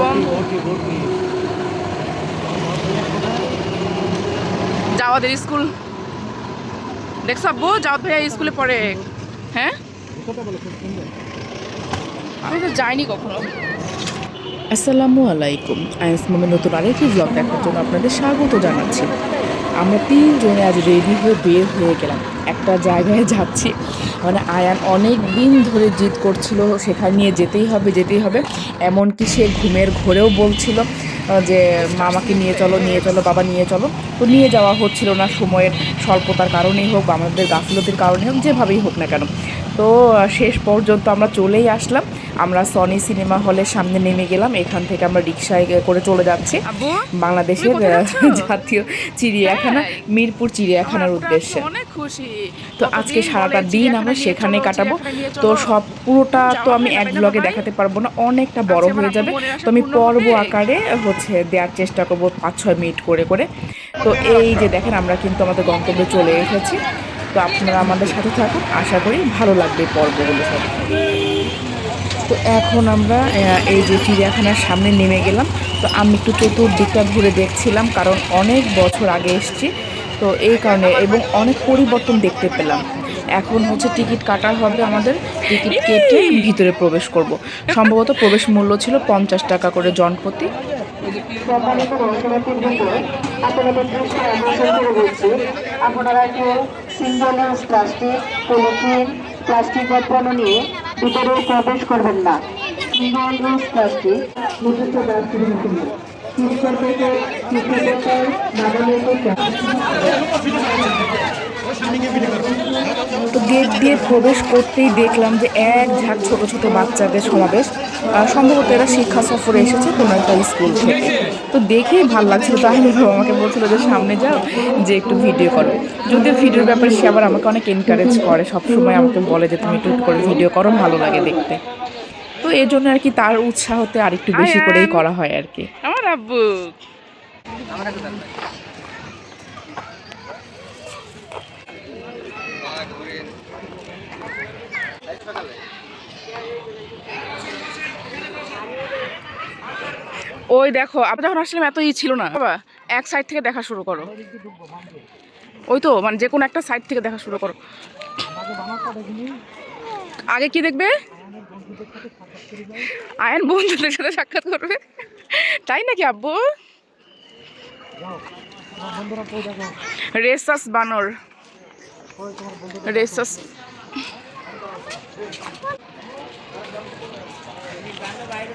এবং জাওয়াদের স্কুল। দেখছ আব্বু? জাওয়াদ ভাইয়া স্কুলে পড়ে। হ্যাঁ? আমি তো যাইনি কখনো। আসসালামু আলাইকুম। আইএস মোমে নতুন আরেকটি ব্লগ দেখার জন্য আপনাদের স্বাগত জানাচ্ছি। আমরা তিনজনে আজ রেডি হয়ে বের হয়ে গেলাম। একটা জায়গায় যাচ্ছি। মানে আয়ান অনেক দিন ধরে জিদ করছিল, সেখানে নিয়ে যেতেই হবে যেতেই হবে। এমনকি সে ঘুমের ঘোরেও বলছিল যে, মামাকে নিয়ে চলো নিয়ে চলো, বাবা নিয়ে চলো। তো নিয়ে যাওয়া হচ্ছিল না সময়ের স্বল্পতার কারণেই হোক বা আমাদের গাফিলতির কারণেই হোক যেভাবেই হোক না কেন। তো শেষ পর্যন্ত আমরা চলেই আসলাম। আমরা সনি সিনেমা হলের সামনে নেমে গেলাম। এখান থেকে আমরা রিক্সায় করে চলে যাচ্ছি। বাংলাদেশের? জাতীয় চিড়িয়াখানা মিরপুর চিড়িয়াখানার উদ্দেশ্যে। অনেক খুশি। তো আজকে সারাটা দিন আমরা সেখানে কাটাবো। তো সব পুরোটা তো আমি এক ব্লগে দেখাতে পারব না। অনেকটা বড় আচ্ছা, হয়ে যাবে। তো আমি পর্ব আকারে হচ্ছে দেওয়ার চেষ্টা করব পাঁচ ছয় মিনিট করে করে। তো এই যে দেখেন, আমরা কিন্তু আমাদের গন্তব্যে চলে এসেছি। তো আপনারা আমাদের সাথে থাকুন, আশা করি ভালো লাগবে পর্বগুলো সব তো এখন আমরা এই যে চিড়িয়াখানার সামনে নেমে গেলাম। তো আমি একটু চতুর্দিকটা ঘুরে দেখছিলাম, কারণ অনেক বছর আগে এসেছি। তো এই কারণে এবং অনেক পরিবর্তন দেখতে পেলাম। এখন হচ্ছে টিকিট কাটা হবে আমাদের। টিকিট কেটে ভিতরে প্রবেশ করব। সম্ভবত প্রবেশ মূল্য ছিল পঞ্চাশ টাকা করে জনপ্রতি আপনাদের দৃষ্টি আকর্ষণ করে বলছি, আপনারা কেউ single use plastic polythene plastic বা পণ্য নিয়ে ভিতরে প্রবেশ করবেন না। সিঙ্গেল ইউজ প্লাস্টিক নির্দিষ্ট ডাস্টবিনে ফেলুন তিরিশের থেকে নামানোর তো গেট দিয়ে প্রবেশ করতেই দেখলাম যে এক ঝাঁক ছোট ছোট বাচ্চাদের সমাবেশ। সম্ভবত এরা শিক্ষা সফরে এসেছে কোনো একটা স্কুল থেকে। তো দেখেই ভালো লাগছিল। তাই বাবা আমাকে বলছিল যে সামনে যাও, যে একটু ভিডিও করো। যদিও ভিডিওর ব্যাপারে সে আবার আমাকে অনেক এনকারেজ করে। সবসময় আমাকে বলে যে তুমি একটু করে ভিডিও করো, ভালো লাগে দেখতে। তো এর জন্য আর কি তার উৎসাহতে আর একটু বেশি করেই করা হয় আর কি। আমার আব্বু। ওই দেখো, আমরা যখন আসলাম এত ই ছিল না। বাবা, এক সাইড থেকে দেখা শুরু করো। ওই তো মানে যে কোনো একটা সাইড থেকে দেখা শুরু করো। আগে কি দেখবে? আয়ন বন্ধুদের সাথে সাক্ষাৎ করবে। তাই নাকি, আব্বু? রেসাস বানর। রেসাস। বাইরে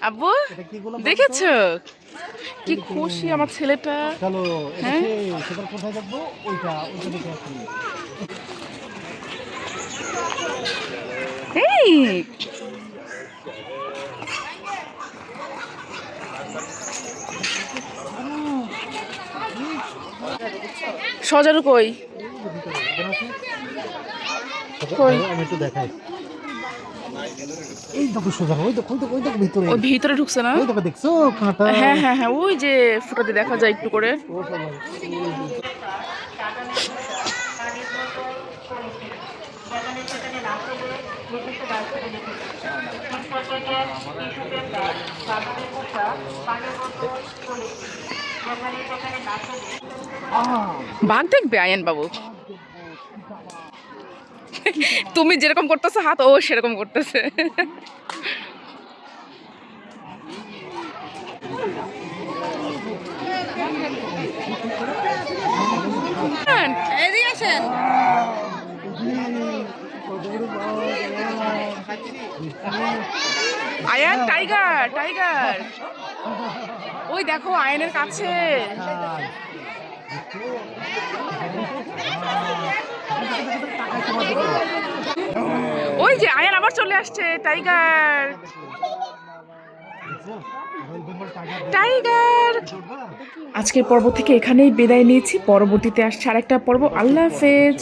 আব্বু দেখেছ? কি খুশি আমার ছেলেটা। হ্যাঁ? কোথায় দেখব? ওইটা ওইটা দেখে এই! সজারু কই? কই? আমি একটু দেখাই। এই দেখো সোজা ওই দেখো ওই দেখো ওই দেখো ভিতরে। ওই ভিতরে ঢুকছে না? ওই দেখো দেখছ কাঁটা হ্যাঁ হ্যাঁ হ্যাঁ ওই যে ফুটাতে দেখা যায় একটু করে। বাঘ দেখবে আয়ন বাবু তুমি যেরকম করতেছো হাত ও সেরকম করতেছে। এদিকে আয়ান টাইগার টাইগার। ওই দেখো আয়নের কাছে। ওই যে আয়ান আবার চলে আসছে, টাইগার। টাইগার। আজকের পর্ব থেকে এখানেই বিদায় নিয়েছি। পরবর্তীতে আসছে আরেকটা পর্ব। আল্লাহ হাফেজ।